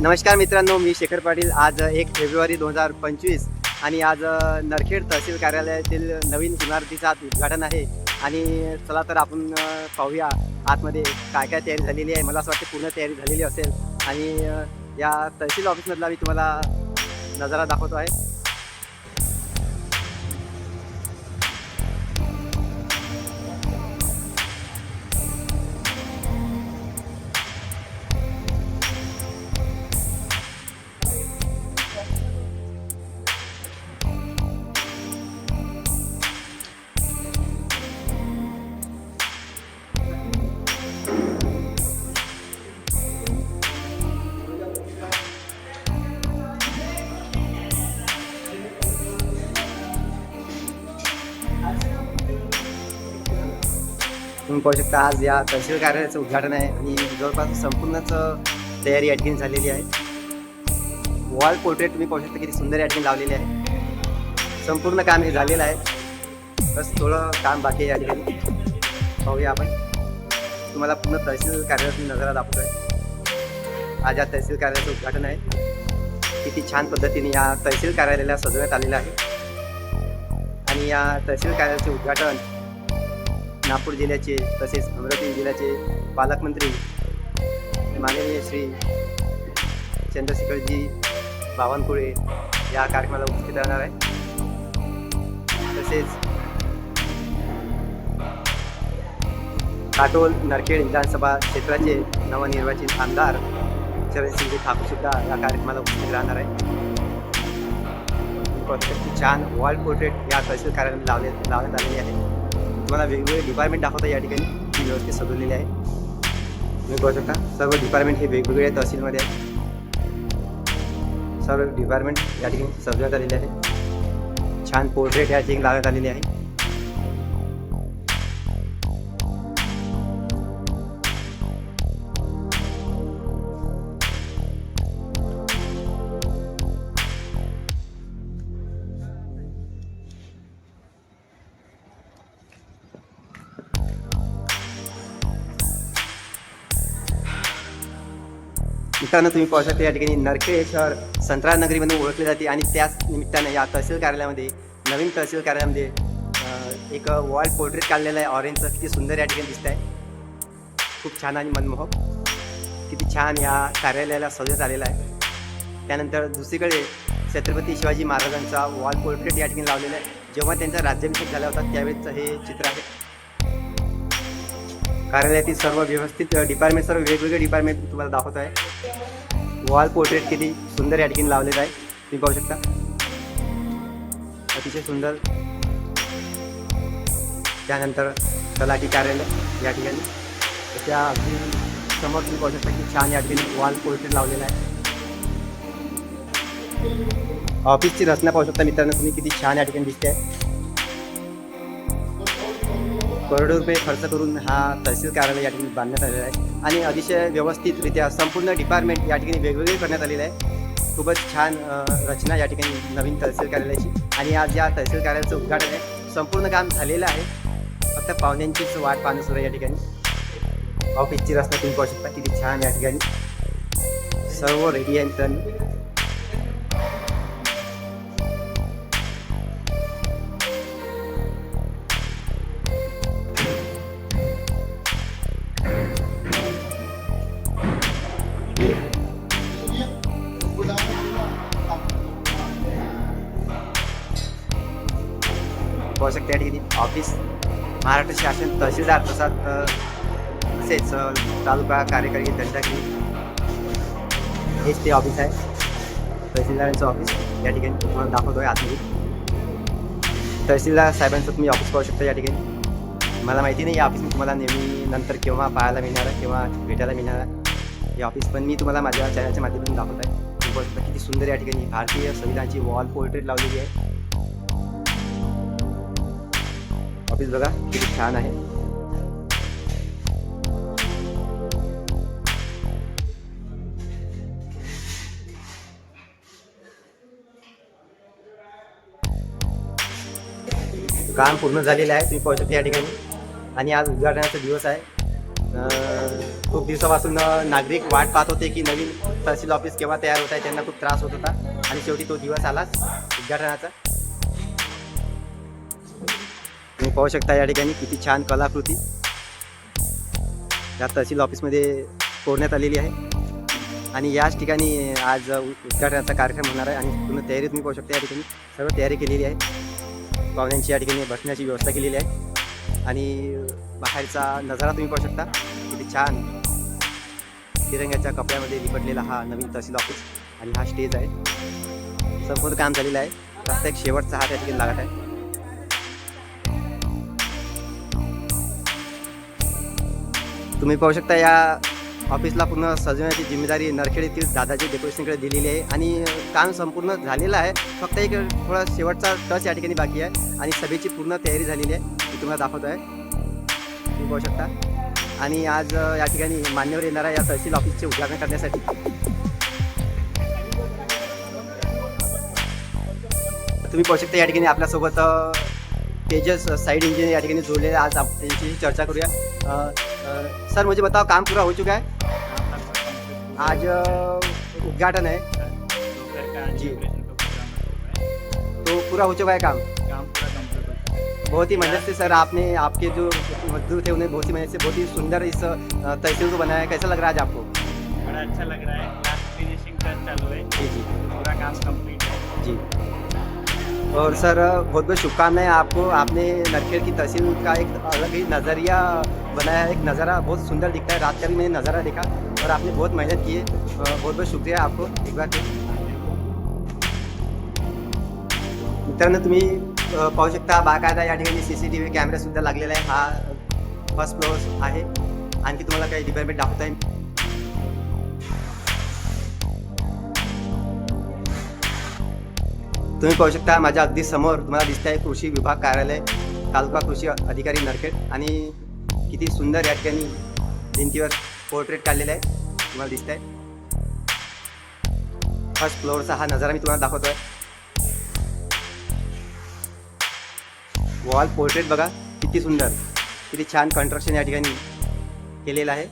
नमस्कार मित्रांनो मी शेखर पाटील. आज एक फेब्रुवारी दोन हजार पंचवीस आणि आज नरखेड तहसील कार्यालयातील नवीन इमारतीचं आज उद्घाटन आहे. आणि चला तर आपण पाहूया आतमध्ये काय काय तयारी झालेली आहे. मला असं वाटतं पूर्ण तयारी झालेली असेल. आणि या तहसील ऑफिसमधला मी तुम्हाला नजारा दाखवतो आहे. तुम्ही पाहू शकता आज या तहसील कार्यालयाचं उद्घाटन आहे आणि जवळपास संपूर्णच तयारी या ठिकाणी झालेली आहे. वॉल पोर्ट्रेट तुम्ही पाहू शकता किती सुंदर या ठिकाणी लावलेली आहे. संपूर्ण काम हे झालेलं आहे. बस थोडं काम बाकी आहे या ठिकाणी. पाहूया आपण. तुम्हाला पूर्ण तहसील कार्यालयात नजरा दाखवतो आहे आज या तहसील कार्यालयाचं उद्घाटन आहे. किती छान पद्धतीने या तहसील कार्यालयाला सजवण्यात आलेलं आहे. आणि या तहसील कार्यालयाचे उद्घाटन नागपूर जिल्ह्याचे तसेच अमरावती जिल्ह्याचे पालकमंत्री माननीय श्री चंद्रशेखरजी बावनकुळे या कार्यक्रमाला उपस्थित राहणार आहे तसेच काटोल नरखेड विधानसभा क्षेत्राचे नवनिर्वाचित आमदार शरदसिंग ठाकूरसुद्धा या कार्यक्रमाला उपस्थित राहणार आहे छान वॉल पोर्ट्रेट या तहसील कार्यालयात लावले लावण्यात आलेली आहे. तुम्हाला वेगवेगळे डिपार्टमेंट दाखवता या ठिकाणी. ती व्यवस्थित सजवलेली आहे. तुम्ही पाहू शकता सर्व डिपार्टमेंट हे वेगवेगळ्या तहसीलमध्ये आहे सर्व डिपार्टमेंट या ठिकाणी सजवण्यात आलेले आहे छान पोर्ट्रेट या ठिकाणी लावण्यात आलेली आहे. मित्रांनो तुम्ही पाहू शकता या ठिकाणी नरखेड हे शहर संत्रा नगरी म्हणून ओळखले जाते आणि त्याच निमित्ताने या तहसील कार्यालयामध्ये नवीन तहसील कार्यालयामध्ये एक वॉल पोर्ट्रेट काढलेलं आहे. ऑरेंजचं किती सुंदर या ठिकाणी दिसत आहे खूप छान आणि मनमोहक. किती छान या कार्यालयाला सजवत आलेलं आहे. त्यानंतर दुसरीकडे छत्रपती शिवाजी महाराजांचा वॉल पोर्ट्रेट या ठिकाणी लावलेला आहे. जेव्हा त्यांचा राज्याभिषेक झाला होता त्यावेळेचं हे चित्र आहे. कार्यालयातील सर्व व्यवस्थित डिपार्टमेंट सर्व वेगवेगळे डिपार्टमेंट तुम्हाला दाखवत आहे. वॉल पोर्ट्रेट किती सुंदर या लावलेलं आहे. तुम्ही पाहू शकता. अतिशय सुंदर. त्यानंतर तलाठी कार्यालय या ठिकाणी. त्या समोर तुम्ही पाहू शकता की छान या वॉल पोर्ट्रेट लावलेला आहे. ऑफिसची रचना पाहू शकता मित्रांनो, तुम्ही किती छान या ठिकाणी दिसते करोडो रुपये खर्च करून हा तहसील कार्यालय या ठिकाणी बांधण्यात आलेला आहे. आणि अतिशय व्यवस्थितरित्या संपूर्ण डिपार्टमेंट या ठिकाणी वेगवेगळे करण्यात आलेलं आहे. खूपच छान रचना या ठिकाणी नवीन तहसील कार्यालयाची. आणि आज या तहसील कार्यालयाचं उद्घाटन आहे संपूर्ण काम झालेलं आहे. फक्त पाहुण्यांचीच वाट पाहणं सुरू आहे या ठिकाणी. ऑफिसची रचना तुम्ही पाहू शकता किती छान या ठिकाणी. सर्व रेडी आहे ऑफिस महाराष्ट्र शासन तहसीलदार तसाच तसेच तालुका कार्यकारी दंडाधिकारी हेच ते ऑफिस आहे. तहसीलदारांचं ऑफिस या ठिकाणी तुम्हाला दाखवतो आहे आतमध्ये. तहसीलदार साहेबांचं तुम्ही ऑफिस पाहू शकता या ठिकाणी. मला माहिती नाही या ऑफिस मी तुम्हाला नेहमी नंतर केव्हा पाहायला मिळणार आहे किंवा भेटायला मिळणार आहे. हे ऑफिस पण मी तुम्हाला माझ्या चॅनलच्या माध्यमातून दाखवत आहे किती सुंदर या ठिकाणी भारतीय संविधानाची वॉल पोर्ट्रेट लावलेली आहे. ऑफिस बघा किती छान आहे. काम पूर्ण झालेलं आहे तुम्ही पाहू शकता या ठिकाणी. आणि आज उद्घाटनाचा दिवस आहे. खूप दिवसापासून नागरिक वाट पाहत होते की नवीन तहसील ऑफिस केव्हा तयार होत आहे त्यांना खूप त्रास होत होता. आणि शेवटी तो दिवस आलाच उद्घाटनाचा. पाहू शकता या ठिकाणी किती छान कलाकृती या तहसील ऑफिसमध्ये कोरण्यात आलेली आहे. आणि याच ठिकाणी आज उद्घाटनाचा कार्यक्रम होणार आहे आणि पूर्ण तयारी तुम्ही पाहू शकता या ठिकाणी. सर्व तयारी केलेली आहे. पाहुण्यांची या ठिकाणी बसण्याची व्यवस्था केलेली आहे. आणि बाहेरचा नजारा तुम्ही पाहू शकता. किती छान तिरंग्याच्या कपड्यामध्ये लिपटलेला हा नवीन तहसील ऑफिस आणि हा स्टेज आहे. संपूर्ण काम झालेलं आहे. प्रत्येक शेवटचा हा त्या ठिकाणी लागत आहे. तुम्ही पाहू शकता या ऑफिसला पूर्ण सजवण्याची जिम्मेदारी नरखेड येथील दादाजी डेकोरेशनकडे दिलेली आहे. आणि काम संपूर्ण झालेलं आहे. फक्त एक थोडा शेवटचा टच या ठिकाणी बाकी आहे. आणि सभेची पूर्ण तयारी झालेली आहे. ती तुम्हाला दाखवतो आहे तुम्ही पाहू शकता. आणि आज या ठिकाणी मान्यवर येणारा या तहसील ऑफिसचे उद्घाटन करण्यासाठी. तुम्ही पाहू शकता या ठिकाणी आपल्यासोबत तेजस साईड इंजिनियर या ठिकाणी जोडलेले आज आप त्यांची चर्चा करूया. सर मुझे बताओ काम पूरा हो चुका है? आज उद्घाटन है। जी। तो पूरा हो चुका है काम? बहुत ही मेहनत से सर आपने आपके जो मजदूर थे उन्हें बहुत ही मेहनत से बहुत ही सुंदर इस तहसील को बनाया है। कैसा लग रहा है आज आपको? बड़ा अच्छा लग रहा है। लास्ट फिनिशिंग चालू है। जी जी। पूरा काम कंप्लीट है। जी। और सर बहुत बहुत शुभकामनाएँ आपको। आपने नरखेड़ की तहसील का एक अलग ही नज़रिया बनाया है एक नज़ारा बहुत सुंदर दिखता है रात का भी मैंने नज़ारा देखा और आपने बहुत मेहनत की है बहुत बहुत शुक्रिया आपको एक बार फिर. मित्रांनो तुम्ही पाहू शकता बाकायदा या ठिकाणी सी सी टी व्ही कॅमेरासुद्धा लागलेला आहे. हा फर्स्ट फ्लोअर आहे. आणखी तुम्हाला काही डिपार्टमेंट दाखवता येईल. तुम्ही पाहू शकता माझ्या अगदी समोर तुम्हाला दिसत आहे कृषी विभाग कार्यालय तालुका कृषी अधिकारी नरखेड आणि किती सुंदर या ठिकाणी भिंतीवर पोर्ट्रेट काढलेला आहे. तुम्हाला दिसत आहे फर्स्ट फ्लोअरचा हा नजारा मी तुम्हाला दाखवतोय. वॉल पोर्ट्रेट बघा किती सुंदर. किती छान कन्स्ट्रक्शन या ठिकाणी केलेलं आहे.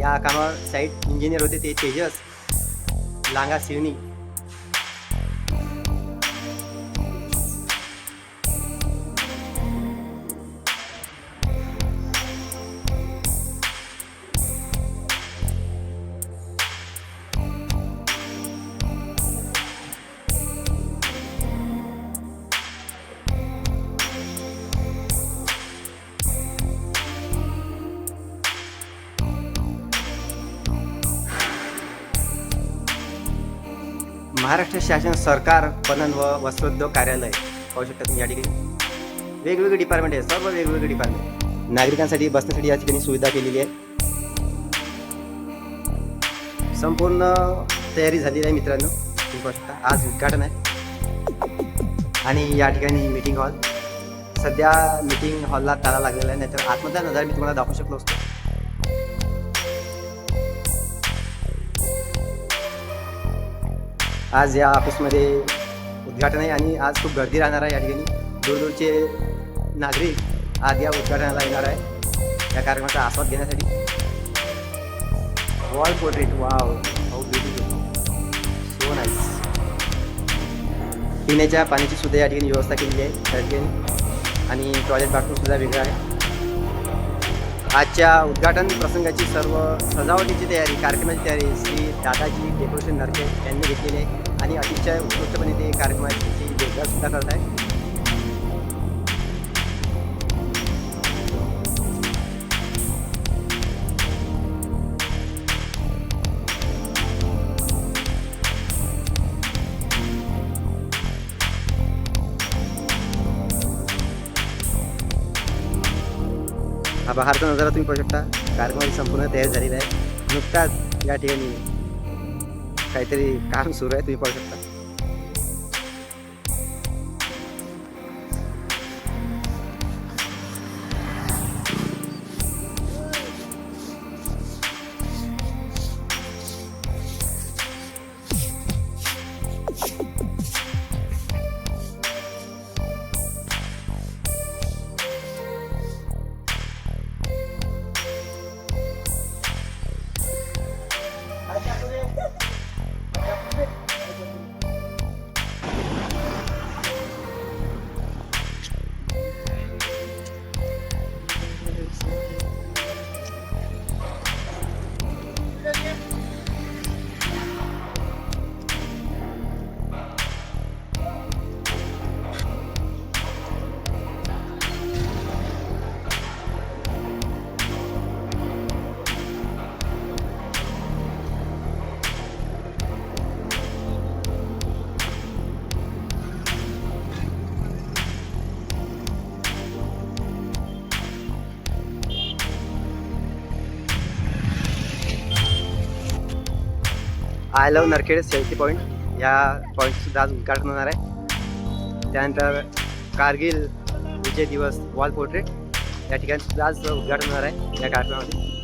या कामावर साईट इंजिनियर होते ते तेजस लांगा शिवनी. महाराष्ट्र शासन सरकार पणन व वस्त्रोद्योग कार्यालय पाहू शकता तुम्ही या ठिकाणी. वेगवेगळे डिपार्टमेंट आहे सर्व वेगवेगळे डिपार्टमेंट नागरिकांसाठी बसण्यासाठी या ठिकाणी सुविधा केलेली आहे. संपूर्ण तयारी झालेली आहे मित्रांनो. तुम्ही पाहू शकता आज उद्घाटन आहे. आणि या ठिकाणी मीटिंग हॉल सध्या मीटिंग हॉलला ताला लागलेला आहे नाहीतर आतमधला नजारा मी तुम्हाला दाखवू शकलो असतो. आज या ऑफिसमध्ये उद्घाटन आहे आणि आज खूप गर्दी राहणार आहे या ठिकाणी. दूरदूरचे नागरिक आज या उद्घाटनाला येणार आहे. या कार्यक्रमाचा आस्वाद घेण्यासाठी. Wall portrait wow how beautiful so nice पिण्याच्या पाण्याची सुद्धा या ठिकाणी व्यवस्था केलेली आहे. त्या ठिकाणी. आणि टॉयलेट बाथरूम सुद्धा वेगळं आहे. आजच्या उद्घाटन प्रसंगाची सर्व सजावटीची तयारी कार्यक्रमाची तयारी श्री दादाजी डेकोरेशन नरके यांनी घेतलेली आहे. आणि अतिशय उत्कृष्टपणे ते कार्यक्रमाची देखभाल सुद्धा करत आहे. हा बाहेरचा नजारा तुम्ही पाहू शकता. कार्यक्रमाची संपूर्ण तयारी झालेली आहे. नुकताच या ठिकाणी काहीतरी काम सुरू आहे तुम्ही पाहू शकता. I love Narkhed selfie point या पॉईंटसुद्धा आज उद्घाटन होणार आहे. त्यानंतर कारगिल विजय दिवस वॉल पोर्ट्रेट या ठिकाणीसुद्धा आज उद्घाटन होणार आहे. या कार्यक्रमामध्ये.